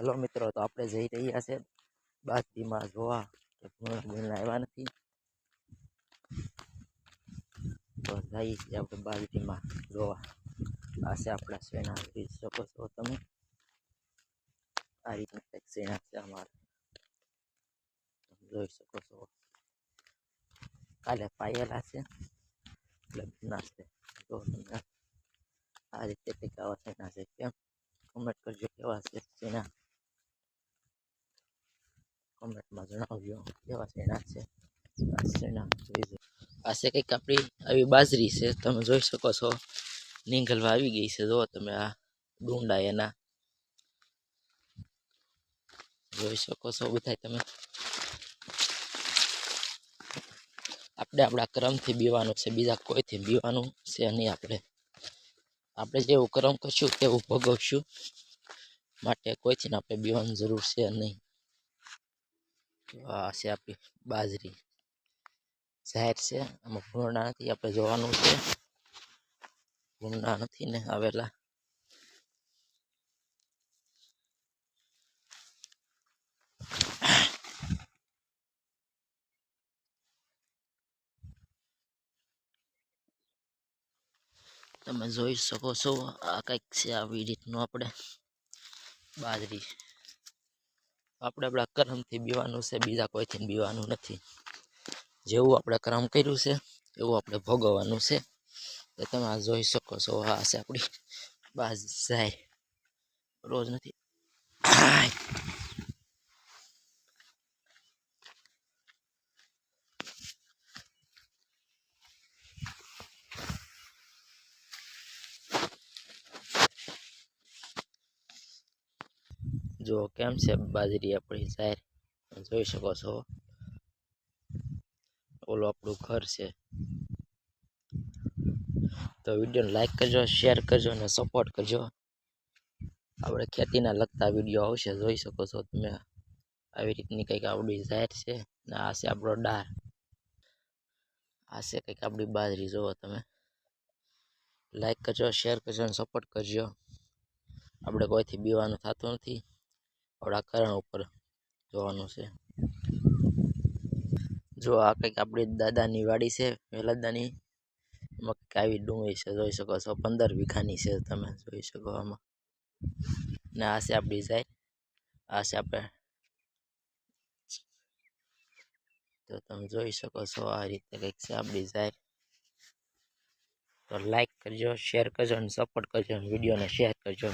Hello મિત્રો, તો આપણે જઈ રહ્યા છે બાજીમાં જોવા, કે ભૂંગળા આવ્યા નથી. તો જઈએ છીએ આપણે બાજરીમાં જોવા. આ છે આપણા સેના જોઈ શકો છો તમે? આ રીતના કંઈક સેના છે અમારા? જોઈ શકો છો. કાલે પાયેલા છે. એટલે છે. જો તમને આ રીતે કંઈક આવા સેના છે, કેમ? કમેન્ટ કરજો કેવા છે શેણા કોમેન્ટમાં જણાવજો કેવા શેણા છે શેણા જોઈ. આ છે કંઈક આપણી આવી બાજરી છે તમે જોઈ શકો છો નીંગલવા આવી ગઈ છે જો તમે આ ડુંડા એના જોઈ શકો છો બધા તમે આપણે આપણા ક્રમથી બીવાનું છે બીજા કોઈથી બીવાનું છે નહીં આપણે આપણે જેવું કર્મ કરશું તેવું ભોગવશું માટે કોઈથી આપણે બીવાની જરૂર છે નહીં આ છે આપણી બાજરી. જાહેર છે, આમાં ભૂંડા નથી, આપણે જોવાનું છે. ભૂંડા નથી ને આવેલા. તમે જોઈ શકો છો, આ કંઈક છે, આવી રીતનું આપણે બાજરી. આપણે આપણા કર્મથી બીવાનું છે, બીજા કોઈથી બીવાનું નથી. જેવું આપણે કર્મ કર્યું છે, એવું આપણે ભોગવવાનું છે. તો તમે આ જોઈ શકો છો, આ છે આપણી બાજ જાય રોજ નથી. જો કેમ છે બાજરી આપણી જાહેર? જોઈ શકો છો. ઓલું આપણું ઘર છે. તો વિડીયોને લાઈક કરજો શેર કરજો અને સપોર્ટ કરજો. આપણે ખેતીના લગતા વીડિયો આવશે, જોઈ શકો છો તમે. આવી રીતની કંઈક આપણી જાહેર છે ને આ છે આપણો ડાર. આ છે કંઈક આપણી બાજરી, જુઓ તમે. લાઈક કરજો શેર કરજો અને સપોર્ટ કરજો. આપણે કોઈથી બીવાનું થતું નથી. આપણા કરણ ઉપર જોવાનું છે. જો આ કંઈક આપણી દાદાની વાડી છે વેલાદાની એમાં કંઈક આવી ડુંગળી છે, જોઈ શકો છો, પંદર વીઘાની છે તમે જોઈ શકો આમાં. ને આ છે આપણી જાય આ છે આપણે. તો તમે જોઈ શકો છો આ રીતે કંઈક છે આપણી જાય તો લાઈક કરજો શેર કરજો અને સપોર્ટ કરજો વિડીયોને શેર કરજો.